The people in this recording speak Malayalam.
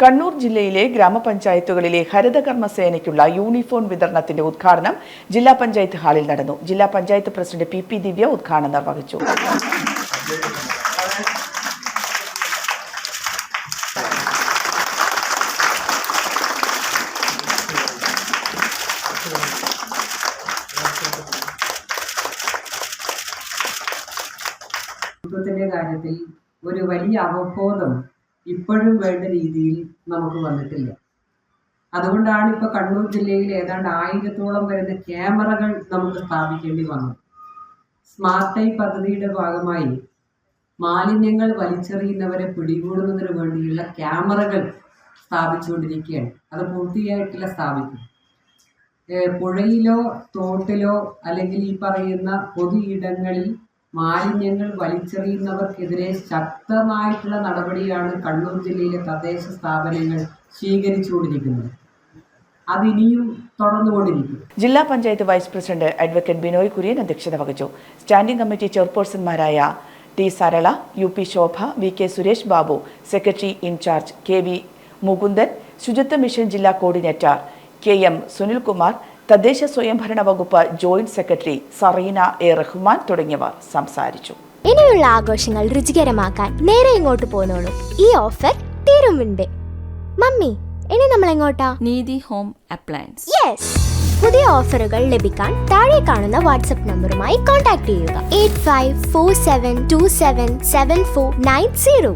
കണ്ണൂർ ജില്ലയിലെ ഗ്രാമപഞ്ചായത്തുകളിലെ ഹരിതകർമ്മ സേനയ്ക്കുള്ള യൂണിഫോം വിതരണത്തിന്റെ ഉദ്ഘാടനം ജില്ലാ പഞ്ചായത്ത് ഹാളിൽ നടന്നു. ജില്ലാ panchayat president P P Divya ഉദ്ഘാടനം നിർവഹിച്ചു. കാര്യത്തിൽ ഒരു വലിയ അവബോധം ഇപ്പോഴും വേണ്ട രീതിയിൽ നമുക്ക് വന്നിട്ടില്ല. അതുകൊണ്ടാണ് ഇപ്പൊ കണ്ണൂർ ജില്ലയിൽ ഏതാണ്ട് ആയിരത്തോളം വരുന്ന ക്യാമറകൾ നമുക്ക് സ്ഥാപിക്കേണ്ടി വന്നത്. സ്മാർട്ട് ഐ പദ്ധതിയുടെ ഭാഗമായി മാലിന്യങ്ങൾ വലിച്ചെറിയുന്നവരെ പിടികൂടുന്നതിന് വേണ്ടിയുള്ള ക്യാമറകൾ സ്ഥാപിച്ചുകൊണ്ടിരിക്കുകയാണ്. അത് പൂർത്തിയായിട്ടില്ല സ്ഥാപിക്കും. പുഴയിലോ തോട്ടിലോ അല്ലെങ്കിൽ ഈ പറയുന്ന പൊതു ഇടങ്ങളിൽ മാലിന്യങ്ങൾ വലിച്ചെറിയുന്നവർക്കെതിരെ ശക്തമായിട്ടുള്ള നടപടിയാണ് കണ്ണൂർ ജില്ലയിലെ തദ്ദേശ സ്ഥാപനങ്ങൾ സ്വീകരിച്ചുകൊണ്ടിരിക്കുന്നത് അതിനിയും ജില്ലാ panchayat vice president advocate Binoy Kurian അധ്യക്ഷത വഹിച്ചു. Standing committee ചെയർപേഴ്സൺമാരായ T Sarala U P Shobha V K Suresh Babu secretary in charge K V Mukundan ശുചിത്വ മിഷൻ ജില്ലാ കോർഡിനേറ്റർ കെ എം സുനിൽകുമാർ തദ്ദേശ സ്വയംഭരണ വകുപ്പ് joint secretary Sareena A. Rahman തുടങ്ങിയവർ സംസാരിച്ചു. ഇനിയുള്ള ആഘോഷങ്ങൾ രുചികരമാക്കാൻ നേരെ ഇങ്ങോട്ട് പോന്നോളൂ. ഈ ഓഫർ തീരും മുൻപേ മമ്മി ഇനി നമ്മൾ എങ്ങോട്ടാ നീതി ഹോം അപ്ലയൻസ്. യെസ് പുതിയ ഓഫറുകൾ ലഭിക്കാൻ താഴെ കാണുന്ന വാട്സ്ആപ്പ് നമ്പറുമായി കോൺടാക്ട് ചെയ്യുക. Eight five four seven two seven seven four nine zero.